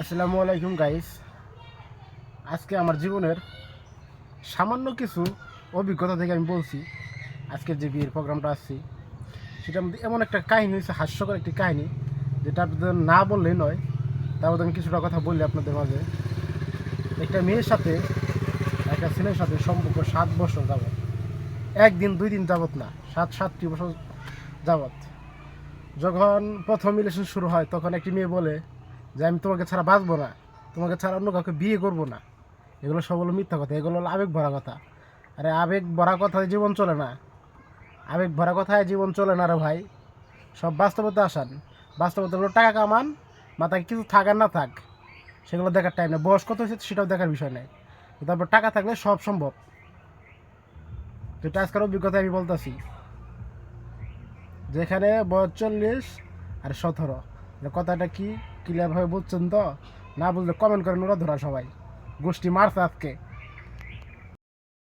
আসসালামু আলাইকুম গাইস আজকে আমার জীবনের সামান্য কিছু অভিজ্ঞতা থেকে আমি বলছি, আজকের যে বিয়ের প্রোগ্রামটা আসছি, সেটার মধ্যে এমন একটা কাহিনী হয়েছে হাস্যকর একটি কাহিনী, যেটা আপনাদের না বললেই নয়, তার মধ্যে আমি কিছুটা কথা বললি আপনাদের মাঝে। একটা মেয়ের সাথে, একটা ছেলের সাথে সম্পর্ক সাত বছর যাবত একদিন, দুই দিন যাবত না, সাত, সাতটি বছর যাবৎ। যখন প্রথম রিলেশন শুরু হয়, তখন একটি মেয়ে বলে যে আমি তোমাকে ছাড়া বাঁচবো না, তোমাকে ছাড়া অন্য কাউকে বিয়ে করব না। এগুলো সব হলো মিথ্যা কথা, এগুলো হলো আবেগ ভরা কথা। আরে আবেগ ভরা কথায় জীবন চলে না। আবেগ ভরা কথায় জীবন চলে না রে ভাই। সব বাস্তবতা আসান। বাস্তবতা হলো টাকা কামান, মাথায় কিছু থাক আর না থাক। সেগুলো দেখার টাইম নেই। বয়স কত হয়েছে সেটাও দেখার বিষয় নেই। তারপর টাকা থাকলে সব সম্ভব। যেটা আজকের অভিজ্ঞতা আমি বলতেছি। যেখানে বয়স চল্লিশ আর সতেরো। কথাটা কি ক্লিয়ারভাবে বুঝছেন তো? না বুঝলে কমেন্ট করেন, ওরা ধরা সবাই। গোষ্ঠী মারছে আজকে।